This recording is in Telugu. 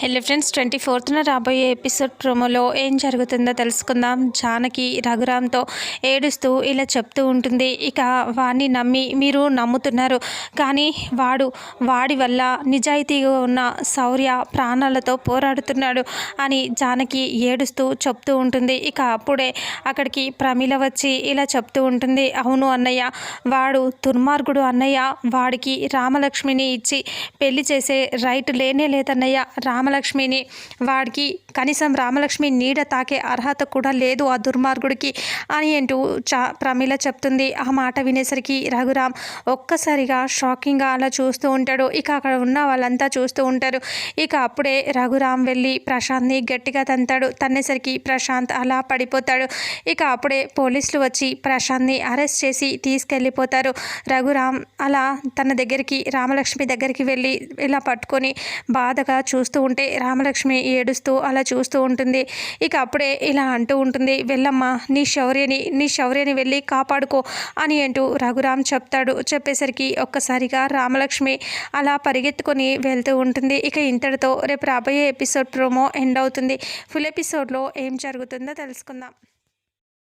హెల్లో ఫ్రెండ్స్ ట్వంటీ ఫోర్త్న రాబోయే ఎపిసోడ్ ప్రోమోలో ఏం జరుగుతుందో తెలుసుకుందాం. జానకి రఘురామ్తో ఏడుస్తూ ఇలా చెప్తూ ఉంటుంది. ఇక వాడిని నమ్మి మీరు నమ్ముతున్నారు. కానీ వాడు వాడి వల్ల నిజాయితీగా ఉన్న శౌర్య ప్రాణాలతో పోరాడుతున్నాడు అని జానకి ఏడుస్తూ చెప్తూ ఉంటుంది. ఇక అప్పుడే అక్కడికి ప్రమిళ వచ్చి ఇలా చెప్తూ ఉంటుంది. అవును అన్నయ్య వాడు దుర్మార్గుడు అన్నయ్య. వాడికి రామలక్ష్మిని ఇచ్చి పెళ్ళి చేసే రైట్ లేనే లేదన్నయ్య. రామలక్ష్మిని వాడికి కనీసం రామలక్ష్మి నీడ తాకే అర్హత కూడా లేదు ఆ దుర్మార్గుడికి అని అంటూ చా ప్రమీల చెప్తుంది. ఆ మాట వినేసరికి రఘురామ్ ఒక్కసారిగా షాకింగ్గా అలా చూస్తూ ఉంటాడు. ఇక అక్కడ ఉన్న వాళ్ళంతా చూస్తూ ఉంటారు. ఇక అప్పుడే రఘురామ్ వెళ్ళి ప్రశాంత్ని గట్టిగా తంతాడు. తన్నేసరికి ప్రశాంత్ అలా పడిపోతాడు. ఇక అప్పుడే పోలీసులు వచ్చి ప్రశాంత్ని అరెస్ట్ చేసి తీసుకెళ్ళిపోతారు. రఘురామ్ అలా తన దగ్గరికి రామలక్ష్మి దగ్గరికి వెళ్ళి ఇలా పట్టుకొని బాధగా చూస్తూ ఉంటే రామలక్ష్మి ఏడుస్తూ అలా చూస్తూ ఉంటుంది. ఇక అప్పుడే ఇలా అంటూ ఉంటుంది వెళ్ళమ్మా నీ శౌర్యని నీ శౌర్యని వెళ్ళి కాపాడుకో అని అంటూ రఘురామ్ చెప్తాడు. చెప్పేసరికి ఒక్కసారిగా రామలక్ష్మి అలా పరిగెత్తుకొని వెళ్తూ ఉంటుంది. ఇక ఇంతటితో రేపు రాబోయే ఎపిసోడ్ ప్రోమో ఎండ్ అవుతుంది. ఫుల్ ఎపిసోడ్లో ఏం జరుగుతుందో తెలుసుకుందాం.